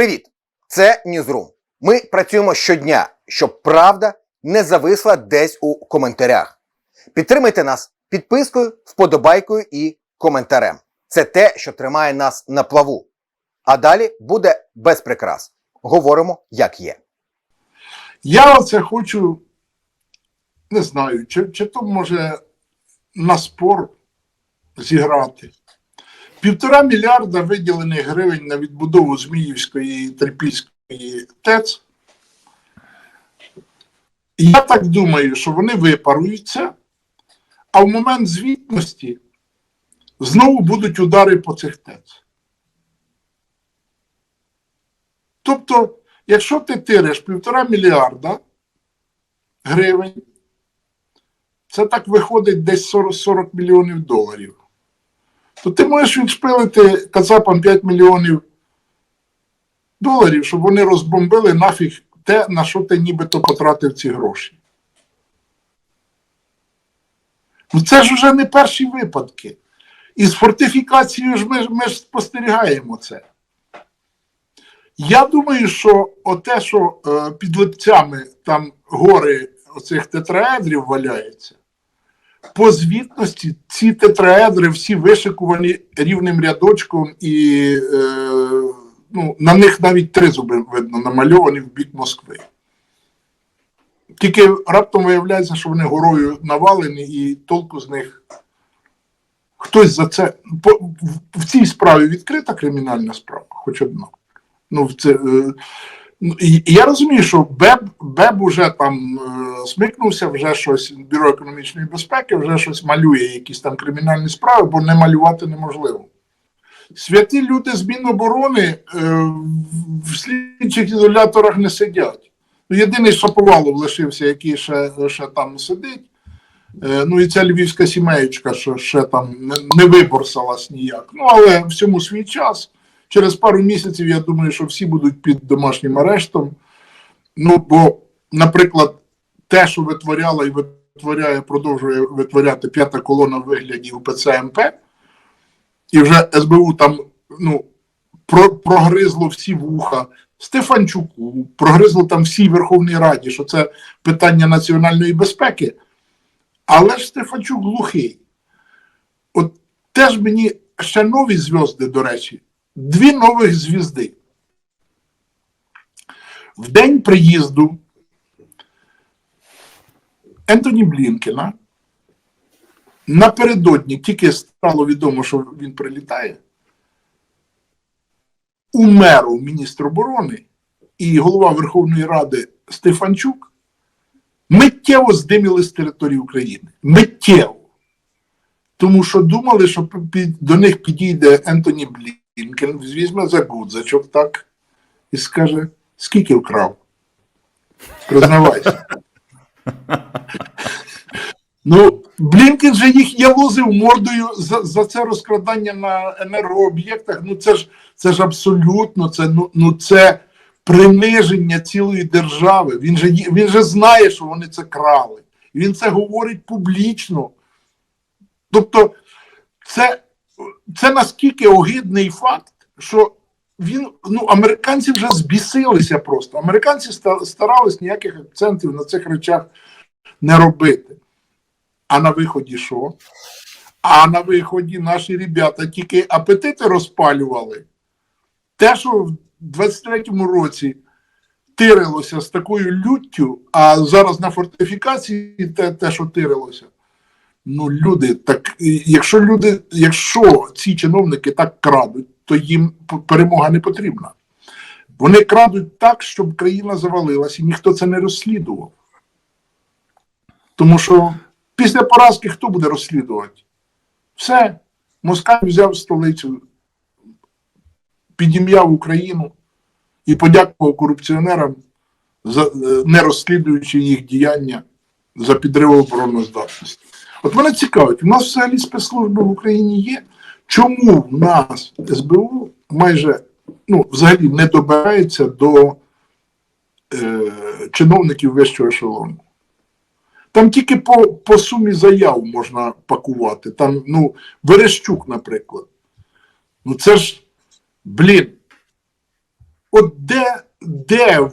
Привіт! Це Ньюзрум. Ми працюємо щодня, щоб правда не зависла десь у коментарях. Підтримайте нас підпискою, вподобайкою і коментарем. Це те, що тримає нас на плаву. А далі буде без прикрас. Говоримо, як є. Я оце хочу, не знаю, чи, чи то може на спор зіграти. Півтора мільярда виділених гривень на відбудову Зміївської і Трипільської ТЕЦ. Я так думаю, що вони випаруються, а в момент звітності знову будуть удари по цих ТЕЦ. Тобто, якщо ти тириш півтора мільярда гривень, це так виходить десь 40, 40 мільйонів доларів. То ти можеш відшпилити кацапам 5 мільйонів доларів, щоб вони розбомбили нафіг те, на що ти нібито потратив ці гроші. Ну це ж вже не перші випадки. І з фортифікацією ж ми, ми ж спостерігаємо це. Я думаю, що оте, що е, під липцями там гори оцих тетраедрів валяються, по звітності ці тетраедри всі вишикувані рівним рядочком, і е, ну, на них навіть три зуби видно намальовані в бік Москви. Тільки раптом виявляється, що вони горою навалені, і толку з них хтось за це. В, цій справі відкрита кримінальна справа, хоч одна. Ну, в це, е, я розумію, що БЕБ, БЕБ уже там е, смикнувся, вже щось, Бюро економічної безпеки вже щось малює, якісь там кримінальні справи, бо не малювати неможливо. Святі люди з Міноборони е, в слідчих ізоляторах не сидять. Ну, єдиний Шаповалов лишився, який ще, ще там сидить. Е, ну і ця львівська сімеєчка, що ще там не, виборсалась ніяк. Ну, але всьому свій час. Через пару місяців я думаю, що всі будуть під домашнім арештом. Ну, бо, наприклад, те, що витворяла і витворяє, продовжує витворяти п'ята колона в вигляді УПЦ МП, і вже СБУ там ну, про, прогризло всі вуха Стефанчуку, прогризло там всій Верховній Раді, що це питання національної безпеки. Але ж Стефанчук глухий. От теж мені ще нові зв'язки, до речі, дві нових звізди. В день приїзду Ентоні Блінкена напередодні тільки стало відомо, що він прилітає. У меру міністр оборони і голова Верховної Ради Стефанчук миттєво здиміли з території України. Миттєво. Тому що думали, що до них підійде Ентоні Блінкен, візьме за гудзачок так і скаже, скільки вкрав? Признавайся. Ну, Блінкен же їх явозив мордою за, за це розкрадання на енергооб'єктах. Ну це ж це ж абсолютно це, ну, ну це приниження цілої держави. Він же він же знає, що вони це крали. Він це говорить публічно. Тобто, це, це наскільки огидний факт, що він, ну, американці вже збісилися просто. Американці старались ніяких акцентів на цих речах не робити. А на виході що? А на виході наші ребята тільки апетити розпалювали. Те, що в 23-му році тирилося з такою люттю, а зараз на фортифікації те, те що тирилося. Ну, люди, так якщо люди, якщо ці чиновники так крадуть, то їм перемога не потрібна. Вони крадуть так, щоб країна завалилась, і ніхто це не розслідував. Тому що після поразки хто буде розслідувати? Все, Москаль взяв столицю, підім'яв Україну і подякував корупціонерам, за, е, не розслідуючи їх діяння за підрив обороноздатності. От мене цікавить, у нас взагалі спецслужби в Україні є. Чому в нас СБУ майже ну, взагалі не добирається до е, чиновників вищого ешелону? Там тільки по, по сумі заяв можна пакувати. Там, ну, Верещук, наприклад. Ну це ж, блін. от де, де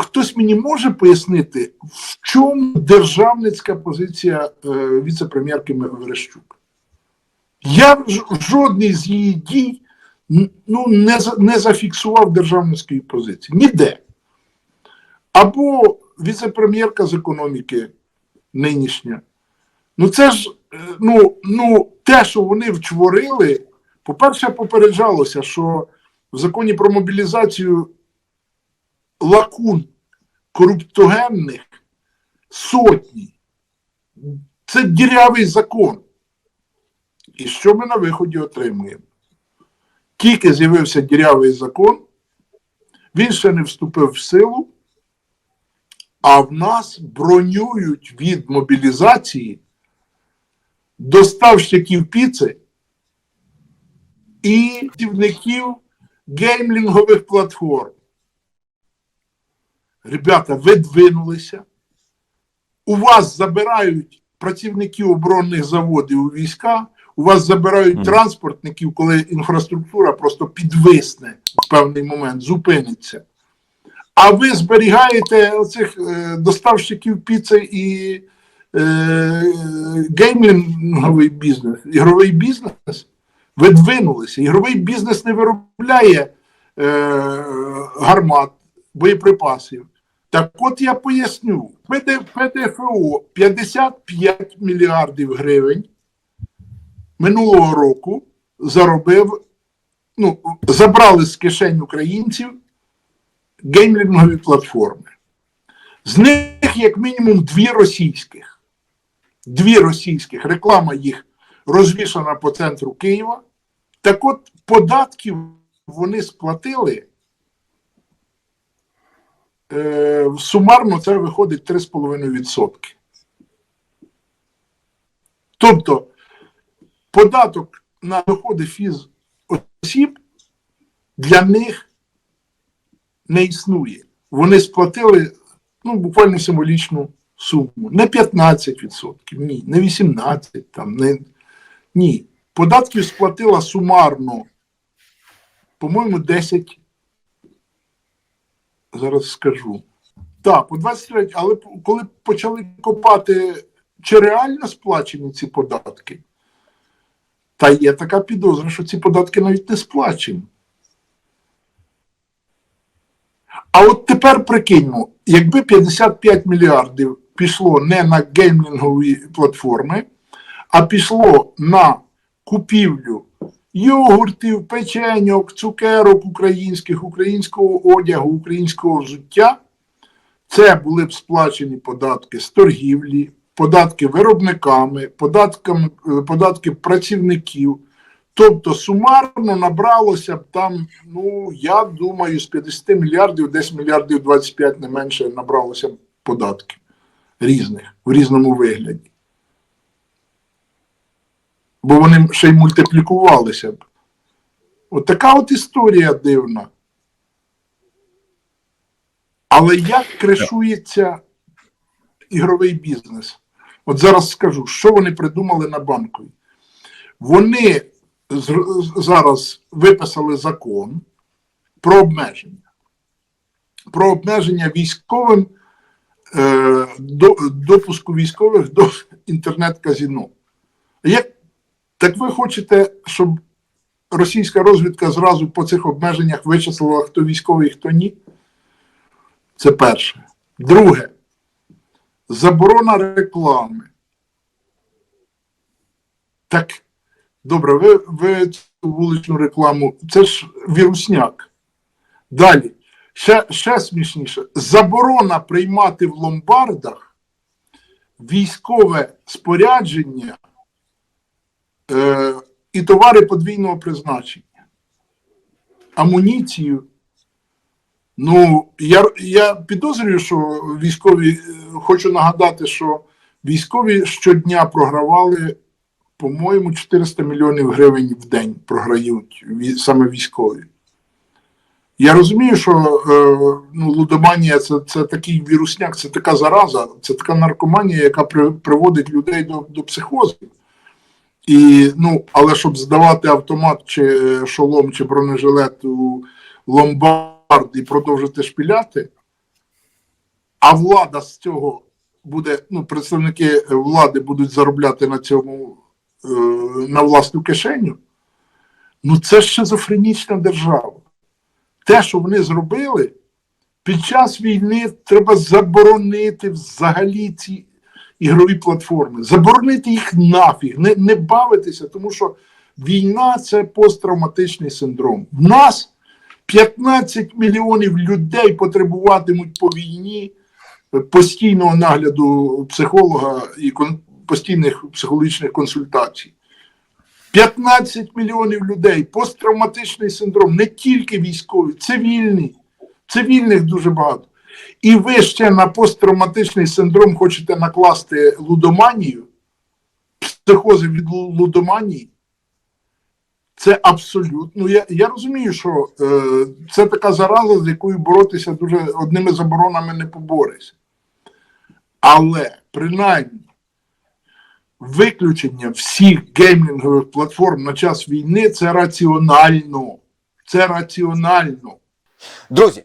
хтось мені може пояснити, в чому державницька позиція е, віце-прем'єрки Верещук? Я в жодній з її дій ну, не, не зафіксував державницької позиції. Ніде. Або віце-прем'єрка з економіки нинішня. Ну, це ж е, ну, ну, те, що вони вчворили, по-перше, попереджалося, що в законі про мобілізацію лакун коруптогенних сотні. Це дірявий закон. І що ми на виході отримуємо? Тільки з'явився дірявий закон, він ще не вступив в силу, а в нас бронюють від мобілізації доставщиків піци і працівників геймлінгових платформ. Ребята, ви двинулися. У вас забирають працівників оборонних заводів у війська, у вас забирають транспортників, коли інфраструктура просто підвисне в певний момент, зупиниться. А ви зберігаєте оцих е, доставщиків піци і е, геймінговий бізнес, ігровий бізнес. Ви двинулися. Ігровий бізнес не виробляє е, гармат, боєприпасів. Так от я поясню: ПДФО 55 мільярдів гривень минулого року заробив, ну, забрали з кишень українців геймлінгові платформи. З них, як мінімум, дві російських. Дві російських. Реклама їх розвішана по центру Києва. Так от податків вони сплатили. Е, сумарно це виходить 3,5%. Тобто податок на доходи фізосіб для них не існує. Вони сплатили ну, буквально символічну суму. Не 15%, ні, не 18%, там, не, ні. Податків сплатила сумарно, по-моєму, 10. Зараз скажу. Так, по 23, але коли почали копати, чи реально сплачені ці податки, та є така підозра, що ці податки навіть не сплачені. А от тепер прикиньмо, якби 55 мільярдів пішло не на геймінгові платформи, а пішло на купівлю йогуртів, печеньок, цукерок українських, українського одягу, українського взуття, це були б сплачені податки з торгівлі, податки виробниками, податками, е, податки працівників. Тобто сумарно набралося б там, ну я думаю, з 50 мільярдів, десь мільярдів 25 не менше набралося б податків різних, в різному вигляді. Бо вони ще й мультиплікувалися б. От така от історія дивна. Але як кришується ігровий бізнес? От зараз скажу, що вони придумали на банковій. Вони зараз виписали закон про обмеження. Про обмеження військовим е, до, допуску військових до інтернет-казіно. Як, так ви хочете, щоб російська розвідка зразу по цих обмеженнях вичислила, хто військовий, хто ні? Це перше. Друге, заборона реклами. Так, добре, ви, ви цю вуличну рекламу, це ж вірусняк. Далі, ще, ще смішніше. Заборона приймати в ломбардах військове спорядження е, і товари подвійного призначення. Амуніцію. Ну, я, я підозрюю, що військові, е, хочу нагадати, що військові щодня програвали, по-моєму, 400 мільйонів гривень в день програють саме військові. Я розумію, що е, ну, лудоманія це, це такий вірусняк, це така зараза, це така наркоманія, яка при, приводить людей до, до психозу. І, ну, але щоб здавати автомат чи е, шолом, чи бронежилет у ломбард і продовжити шпіляти, а влада з цього буде, ну, представники влади будуть заробляти на цьому е, на власну кишеню, ну це шизофренічна держава. Те, що вони зробили, під час війни треба заборонити взагалі ці ігрові платформи, заборонити їх нафіг, не, не бавитися, тому що війна це посттравматичний синдром. В нас 15 мільйонів людей потребуватимуть по війні е, постійного нагляду психолога і постійних психологічних консультацій. 15 мільйонів людей, посттравматичний синдром, не тільки військові, цивільні. Цивільних дуже багато. І ви ще на посттравматичний синдром хочете накласти лудоманію, психози від лудоманії. Це абсолютно. Ну, я, я розумію, що е, це така зараза, з якою боротися дуже одними заборонами не поборися. Але принаймні виключення всіх геймінгових платформ на час війни це раціонально. Це раціонально. Друзі,